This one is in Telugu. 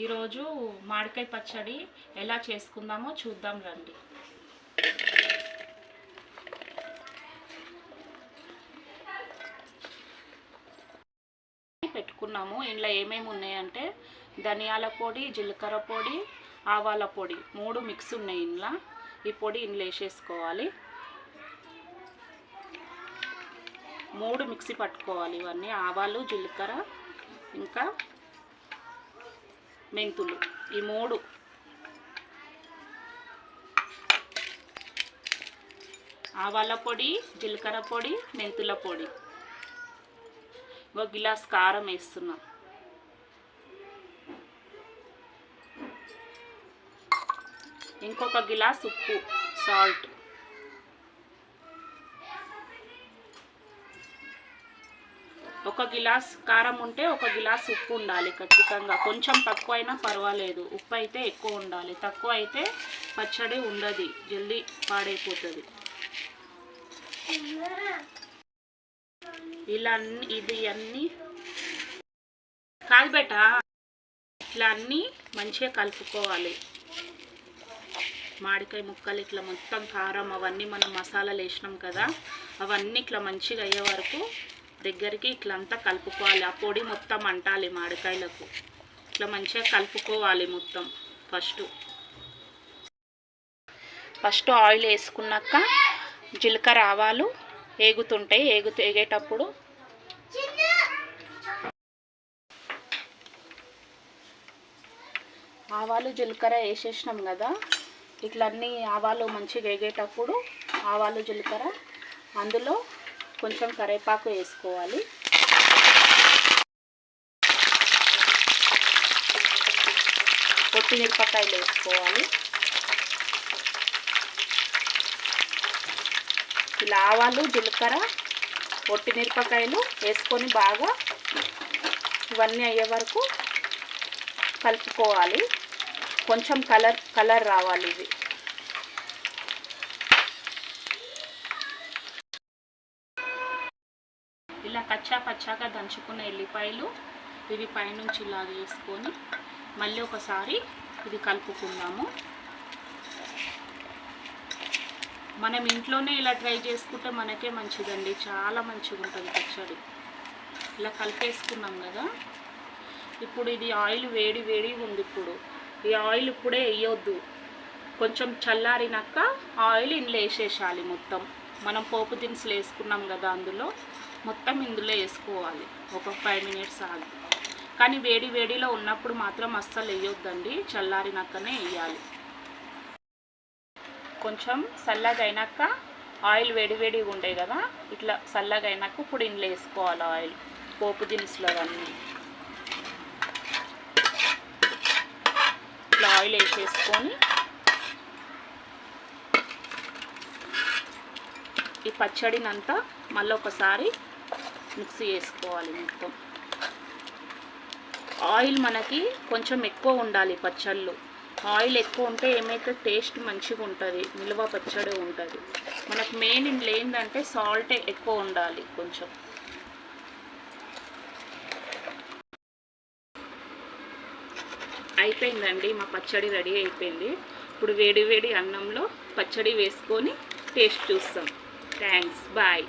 ఈరోజు మామిడికాయ పచ్చడి ఎలా చేసుకుందామో చూద్దాం రండి. పెట్టుకున్నాము. ఇందులో ఏమేమి ఉన్నాయంటే ధనియాల పొడి జీలకర్ర పొడి ఆవాల పొడి మూడు మిక్స్ ఉన్నాయి ఇందులో. ఈ పొడి ఇందులో వేసేసుకోవాలి. మూడు మిక్సీ పట్టుకోవాలి ఇవన్నీ ఆవాలు జీలకర్ర ఇంకా మెంతులు. ఈ మూడు. ఆవాల పొడి జీలకర్ర పొడి మెంతుల పొడి. ఒక గిలాస్ కారం వేస్తున్నా. ఇంకొక గిలాస్ ఉప్పు సాల్ట్. ఒక గిలాస్ కారం ఉంటే ఒక గిలాస్ ఉప్పు ఉండాలి ఖచ్చితంగా. కొంచెం తక్కువ అయినా పర్వాలేదు. ఉప్పు అయితే ఎక్కువ ఉండాలి. తక్కువ అయితే పచ్చడి ఉండదు. జల్దీ పాడైపోతుంది. ఇలా అన్ని ఇది అన్నీ కాదు బేట. ఇట్లా అన్నీ మంచిగా కలుపుకోవాలి. మామిడికాయ ముక్కలు ఇట్లా మొత్తం కారం అవన్నీ మనం మసాలాలు వేసినాం కదా అవన్నీ ఇట్లా మంచిగా అయ్యే వరకు దగ్గరికి ఇట్లంతా కలుపుకోవాలి. ఆ పొడి మొత్తం అంటాలి మామిడికాయలకు. ఇట్లా మంచిగా కలుపుకోవాలి మొత్తం ఫస్ట్. ఫస్ట్ ఆయిల్ వేసుకున్నాక జీలకర్ర ఆవాలు ఏగుతుంటాయి. ఏగు ఏగేటప్పుడు ఆవాలు జీలకర్ర వేసేసినాం కదా. ఇట్లన్నీ ఆవాలు మంచిగా వేగేటప్పుడు ఆవాలు జీలకర్ర అందులో కొంచెం కరేపాకు వేసుకోవాలి. పొట్టి మిరపకాయలు వేసుకోవాలి. ఇలా ఆవాలు జీలకర్ర పొట్టి మిరపకాయలు వేసుకొని బాగా ఇవన్నీ అయ్యే వరకు కలుపుకోవాలి. కొంచెం కలర్ కలర్ రావాలి ఇది ఇలా కచ్చా పచ్చాగా దంచుకున్న ఎల్లిపాయలు ఇవి పైనుంచి ఇలా వేసుకొని మళ్ళీ ఒకసారి ఇది కలుపుకుందాము. మనం ఇంట్లోనే ఇలా ట్రై చేసుకుంటే మనకే మంచిదండి. చాలా మంచిగా ఉంటుంది పచ్చడి. ఇలా కలిపేసుకున్నాం కదా. ఇప్పుడు ఇది ఆయిల్ వేడి వేడి ఉంది ఇప్పుడు. ఈ ఆయిల్ ఇప్పుడే వేయొద్దు. కొంచెం చల్లారినాక ఆయిల్ ఇందులో వేసేసాలి మొత్తం. మనం పోపు దినుసులు వేసుకున్నాం కదా అందులో మొత్తం ఇందులో వేసుకోవాలి. ఒక ఫైవ్ మినిట్స్ ఆగి. కానీ వేడి వేడిలో ఉన్నప్పుడు మాత్రం అస్సలు వేయొద్దండి చల్లారినాకనే వేయాలి. కొంచెం చల్లగైనాక ఆయిల్ వేడివేడిగా ఉండే కదా ఇట్లా చల్లగైనాక ఇప్పుడు ఇందులో వేసుకోవాలి ఆయిల్ పోపు దినుసులు అవన్నీ. ఇట్లా ఆయిల్ వేసేసుకొని ఈ పచ్చడినంతా మళ్ళీ ఒకసారి మిక్స్ చేసుకోవాలి మొత్తం. ఆయిల్ మనకి కొంచెం ఎక్కువ ఉండాలి పచ్చళ్ళు. ఆయిల్ ఎక్కువ ఉంటే ఏమైతే టేస్ట్ మంచిగా ఉంటుంది నిల్వ పచ్చడి ఉంటుంది. మనకు మెయిన్ ఇంట్లో ఏంటంటే సాల్ట్ ఎక్కువ ఉండాలి కొంచెం. అయిపోయిందండి మా పచ్చడి రెడీ అయిపోయింది. ఇప్పుడు వేడి వేడి అన్నంలో పచ్చడి వేసుకొని టేస్ట్ చూస్తాం. Thanks. Bye.